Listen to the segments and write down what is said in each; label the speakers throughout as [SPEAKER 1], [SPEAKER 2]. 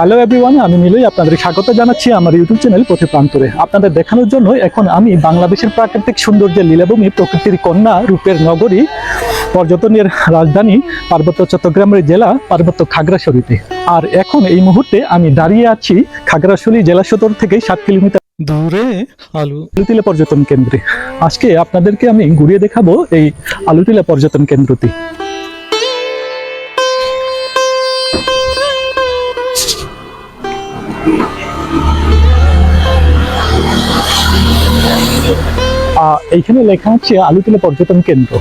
[SPEAKER 1] Hello everyone আমি মিলই আপনাদের স্বাগত জানাচ্ছি আমার ইউটিউব চ্যানেল পথে প্রান্তরে। আপনাদের দেখানোর জন্য এখন আমি বাংলাদেশের প্রাকৃতিক সৌন্দর্যের লীলাভূমি প্রকৃতির কন্যা রূপের নগরী পর্যটনের রাজধানী পার্বত্য চট্টগ্রামের জেলা পার্বত্য খাগড়াছড়িতে। আর এখন এই মুহূর্তে আমি দাঁড়িয়ে আছি খাগড়াছড়ি জেলা সদর থেকে সাত কিলোমিটার দূরে আলু। আলুটিলা পর্যটন কেন্দ্রে। আজকে আপনাদেরকে আমি ঘুরিয়ে দেখাবো এই আলুটিলা পর্যটন কেন্দ্রটি। এইখানে লেখা হচ্ছে আলুতিলা পর্যটন কেন্দ্র।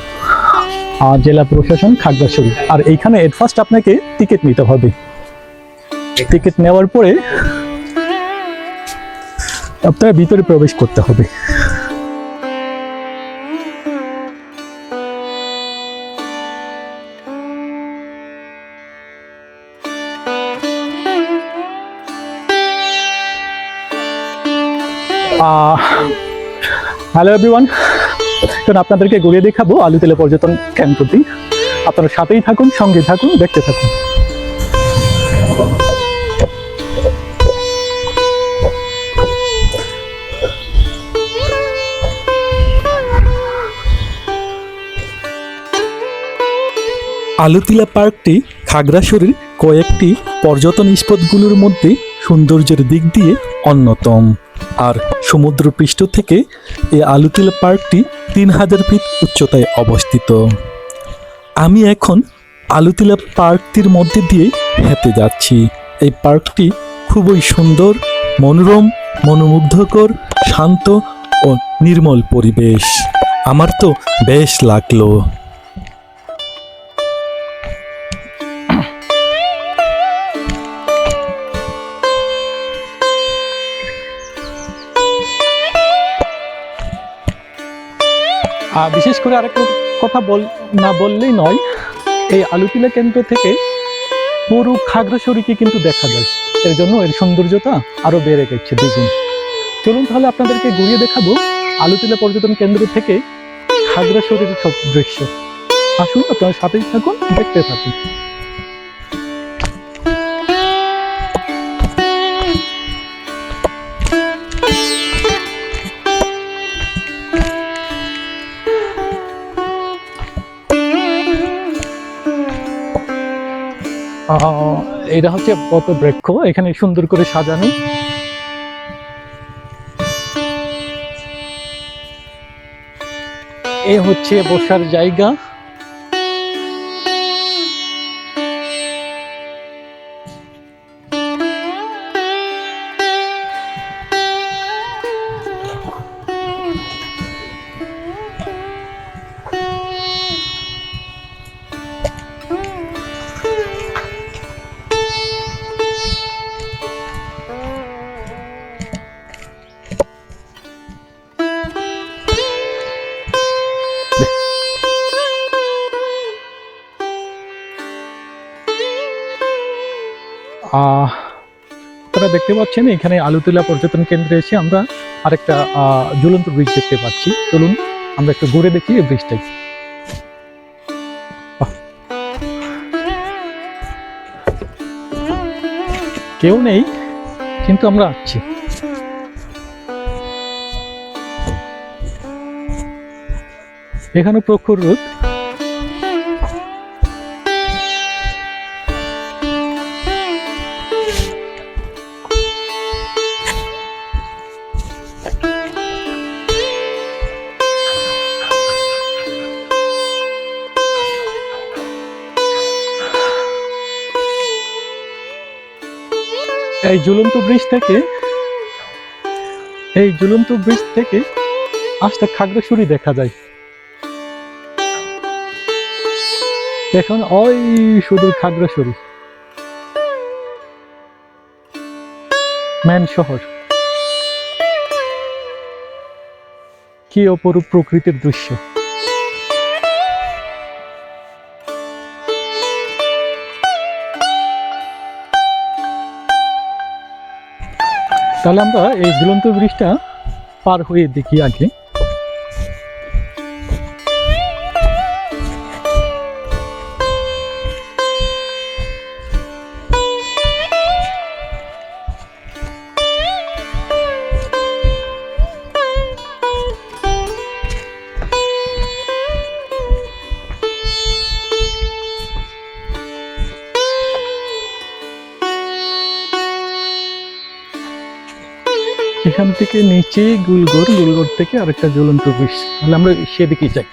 [SPEAKER 1] আহ, জেলা প্রশাসন খাগড়াছড়ি। আর এইখানে এট ফার্স্ট আপনাকে টিকিট নিতে হবে। টিকিট নেওয়ার পরে আপনার ভিতরে প্রবেশ করতে হবে। হ্যালো এভরিওয়ান এখন আপনাদেরকে ঘুরিয়ে দেখাবো আলুতেলে পর্যটন কেন্দ্রটি আপনারা সাথেই থাকুন, সঙ্গে থাকুন, দেখতে থাকুন। আলুতিলা পার্কটি খাগড়াছড়ির কয়েকটি পর্যটন স্পটগুলোর মধ্যে সৌন্দর্যের দিক দিয়ে অন্যতম। আর সমুদ্রপৃষ্ঠ থেকে এই আলুতিলা পার্কটি তিন হাজার ফিট উচ্চতায় অবস্থিত। আমি এখন আলুতিলা পার্কটির মধ্যে দিয়ে হেঁটে যাচ্ছি। এই পার্কটি খুবই সুন্দর, মনোরম, মনোমুগ্ধকর, শান্ত ও নির্মল পরিবেশ। আমার তো বেশ লাগল। বিশেষ করে আরেকটা কথা বল, না বললেই নয়, এই আলুটিলা কেন্দ্র থেকে পুরো খাগড়াছড়িকে কিন্তু দেখা যায়। এর জন্য এর সৌন্দর্যতা আরও বেড়ে গেছে দ্বিগুণ। চলুন তাহলে আপনাদেরকে ঘুরিয়ে দেখাবো আলুটিলা পর্যটন কেন্দ্র থেকে খাগড়াছড়ির সব দৃশ্য। আসুন আপনার সাথেই থাকুন, দেখতে থাকুন। এটা হচ্ছে পথ বৃক্ষ এখানে সুন্দর করে সাজানো। এ হচ্ছে বসার জায়গা। আপনারা দেখতে পাচ্ছেন এখানে আলুতলা পর্যটন কেন্দ্রে এসে আমরা আরেকটা আহ, ঝুলন্ত ব্রিজ দেখতে পাচ্ছি। চলুন আমরা একটু ঘুরে দেখি এই ব্রিজটাই। কেউ নেই কিন্তু আমরা আসছি। এখানে প্রখর রোদ। এই ঝুলন্ত ব্রিজ থেকে, এই ঝুলন্ত ব্রিজ থেকে আস্তে খাগড়াছড়ি দেখা যায়। এখন ওই শুধু খাগড়াছড়ি। ম্যান শহর। কি অপরূপ প্রকৃতির দৃশ্য। তাহলে আমরা এই ঝুলন্ত ব্রিজটা পার হয়ে দেখি আগে। থেকে নিচেই গুলগড় গুলগড় থেকে আরেকটা জ্বলন্ত বিষ তাহলে আমরা সেদিকেই যাই।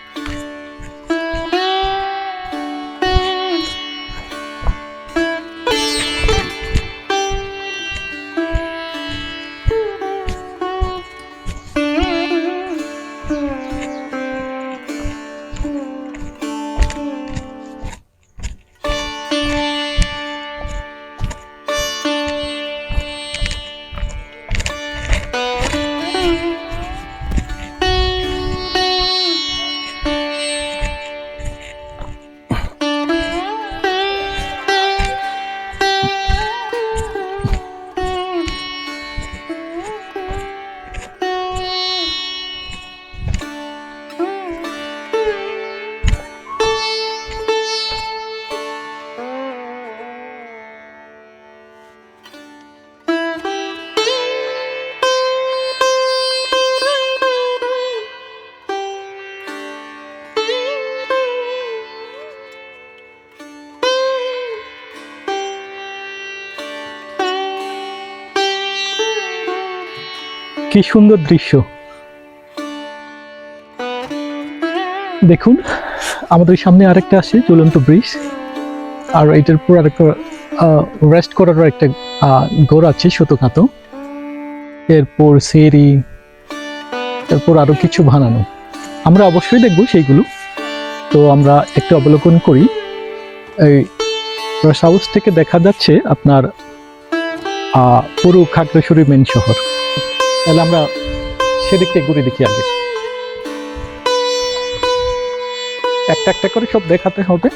[SPEAKER 1] কি সুন্দর দৃশ্য। দেখুন, আমাদের সামনে আরেকটা আছে ঝুলন্ত ব্রিজ। আর এটার পর আরেকটা রেস্ট করারও একটা ঘর আছে, ছোটখাটো। এরপর সেরি তারপর আরও কিছু বানানো। আমরা অবশ্যই দেখব সেইগুলো। তো আমরা একটু অবলোকন করি। এই সাউথ থেকে দেখা যাচ্ছে আপনার পুরো খাগড়াছড়ি মেন শহর। তাহলে আমরা সেদিকটা ঘুরে দেখি আগে। একটা একটা করে সব দেখাতে হবে।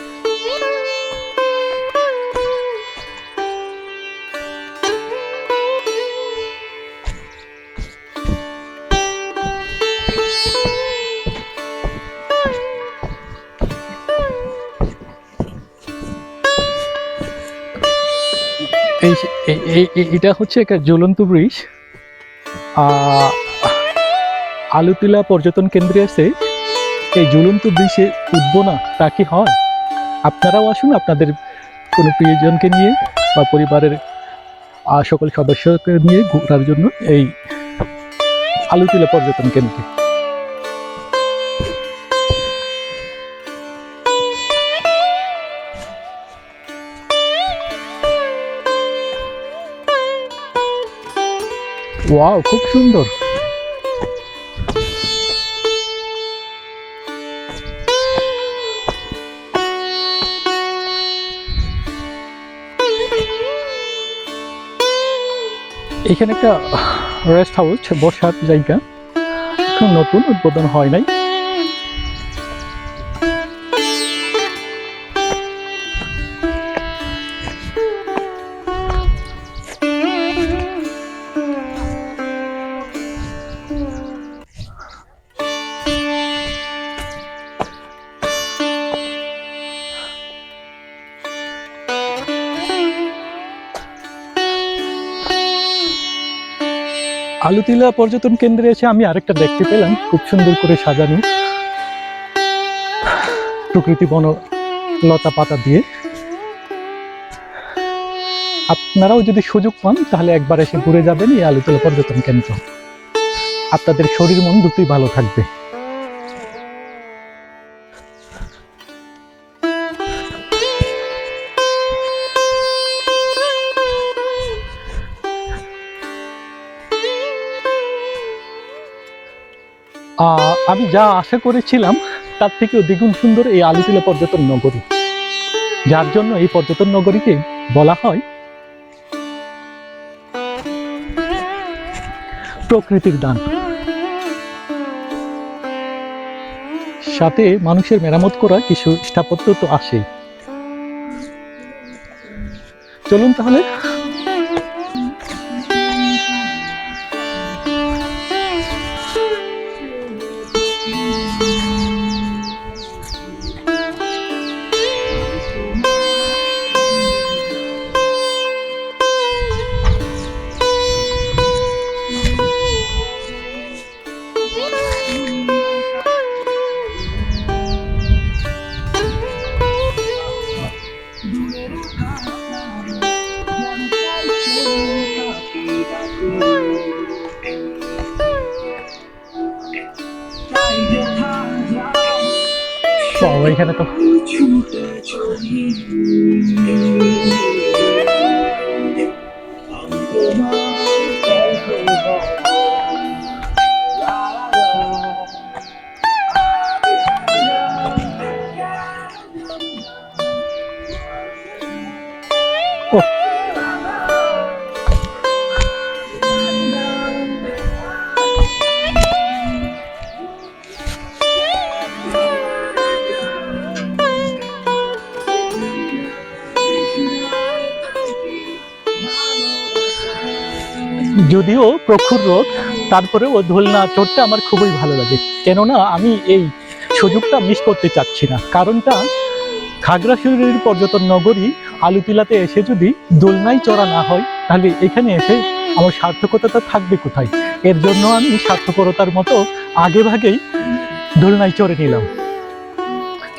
[SPEAKER 1] এই, এটা হচ্ছে একটা জ্বলন্ত ব্রিজ। আলুতিলা পর্যটন কেন্দ্রে এসে এই জ্বলন্ত বিষে উঠব না, তা কি হয়? আপনারাও আসুন, আপনাদের কোনো প্রিয়জনকে নিয়ে বা পরিবারের সকল সদস্যকে নিয়ে ঘোরার জন্য এই আলুতিলা পর্যটন কেন্দ্রে। ওয়াও খুব সুন্দর। এখানে একটা রেস্ট হাউস বসার জায়গা। নতুন উদ্বোধন হয় নাই। আলুতিলা পর্যটন কেন্দ্রে এসে আমি আরেকটা দেখতে পেলাম। খুব সুন্দর করে সাজানো। প্রকৃতি বন, লতা পাতা দিয়ে। আপনারাও যদি সুযোগ পান, তাহলে একবার এসে ঘুরে যাবেন এই আলুতলা পর্যটন কেন্দ্র। আপনাদের শরীর মন দুটোই ভালো থাকবে। আমি যা আশা করেছিলাম, তার থেকেও দ্বিগুণ সুন্দর এই আলুতিলা পর্যটন নগরী। যার জন্য এই পর্যটন নগরীকে বলা হয় প্রকৃতির দান। সাথে মানুষের মেরামত করা কিছু স্থাপত্য তো আসেই চলুন তাহলে এখানে তো। যদিও প্রখর রোদ তারপরেও দোলনা চড়তে আমার খুবই ভালো লাগে। কেননা আমি এই সুযোগটা মিস করতে চাচ্ছি না। কারণটা খাগড়াছড়ির পর্যটন নগরী আলুতিলাতে এসে যদি দোলনায় চড়া না হয়, তাহলে এখানে এসে আমার সার্থকতাটা থাকবে কোথায়? এর জন্য আমি স্বার্থপরতার মতো আগে ভাগেই চড়ে নিলাম।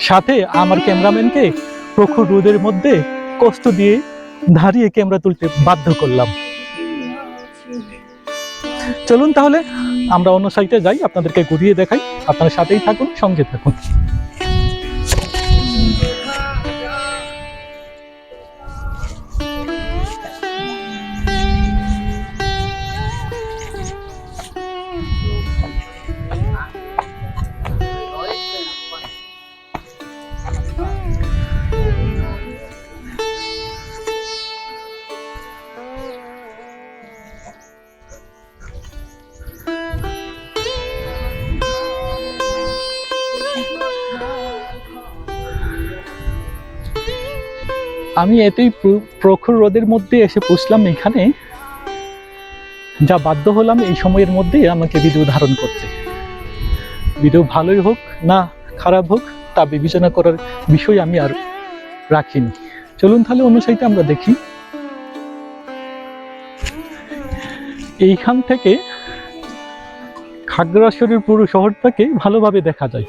[SPEAKER 1] সাথে আমার ক্যামেরাম্যানকে প্রখর রোদের মধ্যে কষ্ট দিয়ে দাঁড়িয়ে ক্যামেরা তুলতে বাধ্য করলাম। চলুন তাহলে আমরা অন্য সাইটে যাই আপনাদেরকে ঘুরিয়ে দেখাই। আপনার সাথেই থাকুন সঙ্গে থাকুন। আমি এতেই প্র- প্রখর রোদের মধ্যে এসে বসলাম এখানে, যা বাধ্য হলাম এই সময়ের মধ্যে আমাকে ভিডিও ধারণ করতে। ভিডিও ভালোই হোক না খারাপ হোক, তা বিবেচনা করার বিষয় আমি আর রাখিনি। চলুন তাহলে অন্য সাইডে আমরা দেখি। এইখান থেকে খাগড়াছড়ির পুরো শহরটাকে ভালোভাবে দেখা যায়।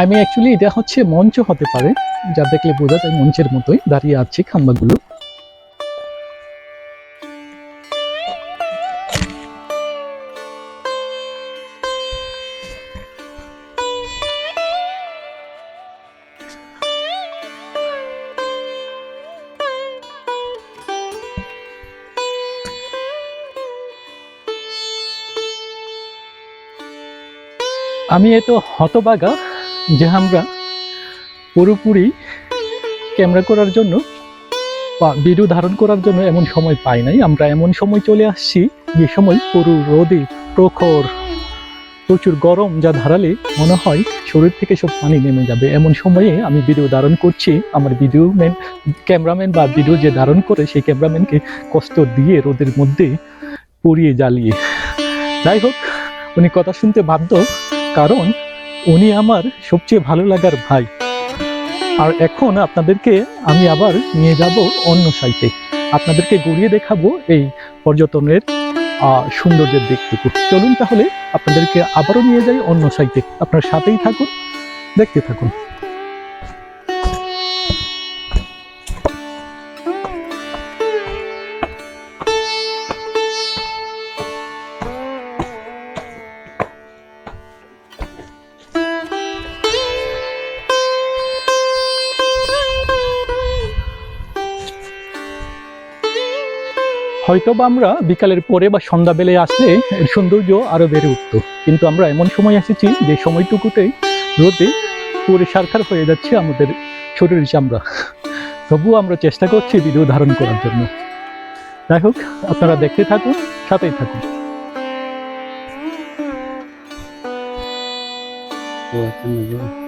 [SPEAKER 1] আমি অ্যাকচুয়ালি এটা হচ্ছে মঞ্চ হতে পারে, যা দেখলে বোঝা যায় মঞ্চের মতোই দাঁড়িয়ে আছে খাম্বাগুলো। আমি এত হতবাগা যে আমরা পুরোপুরি ক্যামেরা করার জন্য বা ভিডিও ধারণ করার জন্য এমন সময় পাই নাই। আমরা এমন সময় চলে আসছি যে সময় পুরো রোদে প্রখর, প্রচুর গরম যা ধারালে মনে হয় শরীর থেকে সব পানি নেমে যাবে। এমন সময়ে আমি ভিডিও ধারণ করছি, আমার ভিডিও ম্যান ক্যামেরাম্যান বা ভিডিও যে ধারণ করে সেই ক্যামেরাম্যানকে কষ্ট দিয়ে রোদের মধ্যে পুড়িয়ে জ্বালিয়ে। যাই হোক, উনি কথা শুনতে বাধ্য। কারণ উনি আমার সবচেয়ে ভালো লাগার ভাই। আর এখন আপনাদেরকে আমি আবার নিয়ে যাব অন্য সাইটে। আপনাদেরকে গড়িয়ে দেখাবো এই পর্যটনের সৌন্দর্যের দিকটুকু। চলুন তাহলে আপনাদেরকে আবারও নিয়ে যাই অন্য সাইটে। আপনার সাথেই থাকুন, দেখতে থাকুন। হয়তো বা আমরা বিকালের পরে বা সন্ধ্যাবেলায় আসলে এর সৌন্দর্য আরও বেড়ে উঠত। কিন্তু আমরা এমন সময় এসেছি যে সময়টুকুতেই রোদে পুরে সারখার হয়ে যাচ্ছে আমাদের শরীরের চামড়া। তবুও আমরা চেষ্টা করছি ভিডিও ধারণ করার জন্য। যাই হোক আপনারা দেখতে থাকুন সাথেই থাকুন।
[SPEAKER 2] Yeah,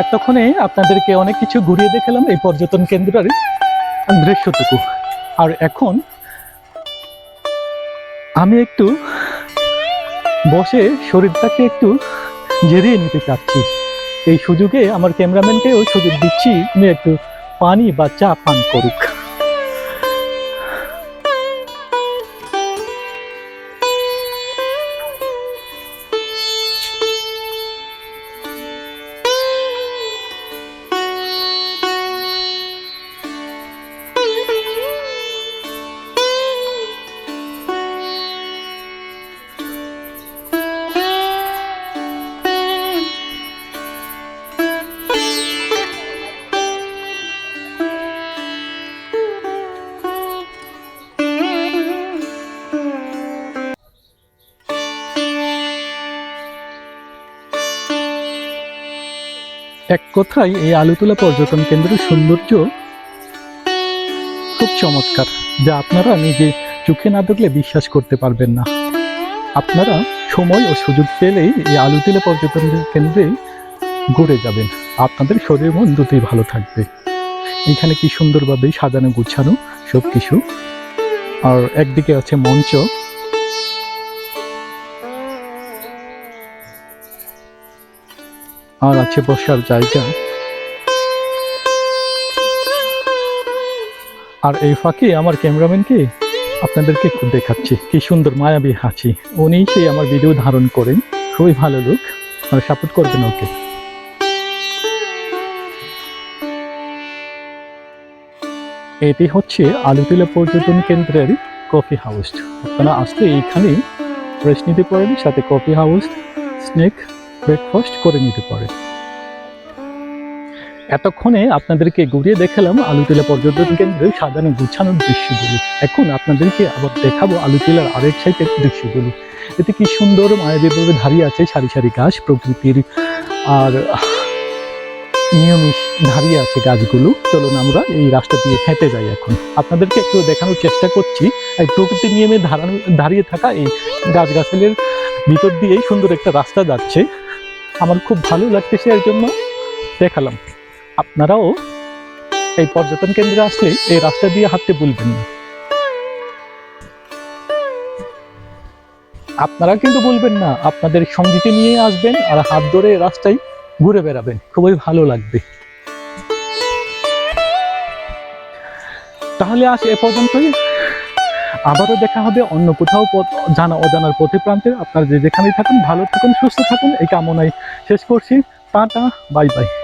[SPEAKER 1] এতক্ষণে আপনাদেরকে অনেক কিছু ঘুরিয়ে দেখালাম এই পর্যটন কেন্দ্রের দৃশ্যটুকু। আর এখন আমি একটু বসে শরীরটাকে একটু জেরিয়ে নিতে চাচ্ছি। এই সুযোগে আমার ক্যামেরাম্যানকেও সুযোগ দিচ্ছি একটু পানি বা চা পান করুক। কথায় এই আলুতলা পর্যটন কেন্দ্রের সৌন্দর্য? খুব চমৎকার। যা আপনারা নিজে চোখে না দেখলে বিশ্বাস করতে পারবেন না। আপনারা সময় ও সুযোগ পেলেই এই আলুতলা পর্যটন কেন্দ্রে ঘুরে যাবেন। আপনাদের শরীর মন দুটোই ভালো থাকবে। এখানে কি সুন্দরভাবে সাজানো গুছানো সব কিছু আর একদিকে আছে মঞ্চ আর আছে বসার জায়গা। আর এই ফাঁকে আমার ক্যামেরাম্যানকে আপনাদেরকে একটু দেখাচ্ছি। কি সুন্দর মায়াবী হাসি। উনি সেই আমার ভিডিও ধারণ করেন। খুবই ভালো লোক আর সাপোর্ট করবেন ওকে। এটি হচ্ছে আলুতিলা পর্যটন কেন্দ্রের কফি হাউস আপনারা আসলে এইখানে রেস্ট নিতে পারেন সাথে কফি হাউস স্নেক ব্রেকফাস্ট করে নিতে পারেন এতক্ষণে আপনাদেরকে ঘুরিয়ে দেখালাম আলুতিলা পর্যটন কেন্দ্রে সাজানো গুছানোর দৃশ্যগুলো। এখন আপনাদেরকে আবার দেখাবো আলুতিলার আরেক সাইডের দৃশ্যগুলো। এতে কি সুন্দর মায়াবীভাবে দাঁড়িয়ে আছে সারি সারি গাছ প্রকৃতির, আর নিয়মিত দাঁড়িয়ে আছে গাছগুলো। চলুন আমরা এই রাস্তা দিয়ে হেঁটে যাই এখন। আপনাদেরকে একটু দেখানোর চেষ্টা করছি, এই প্রকৃতির নিয়মে দাঁড়ানো দাঁড়িয়ে থাকা এই গাছগাছালির ভিতর দিয়েই সুন্দর একটা রাস্তা যাচ্ছে। আমার খুব ভালো লাগতেছে এর জন্য দেখালাম। আপনারাও এই পর্যটন কেন্দ্রে আসলে এই রাস্তা দিয়ে হাঁটতে ভুলবেন না। আপনারা কিন্তু বলবেন না, আপনাদের সঙ্গীকে নিয়ে আসবেন আর হাত ধরে রাস্তায় ঘুরে বেড়াবেন। খুবই ভালো লাগবে। তাহলে আজ এ পর্যন্তই। আবারও দেখা হবে অন্য কোথাও পথ, জানা অজানার পথে প্রান্তে। আপনারা যে যেখানেই থাকুন, ভালো থাকুন, সুস্থ থাকুন। এই কামনায় শেষ করছি। Tata, bye bye.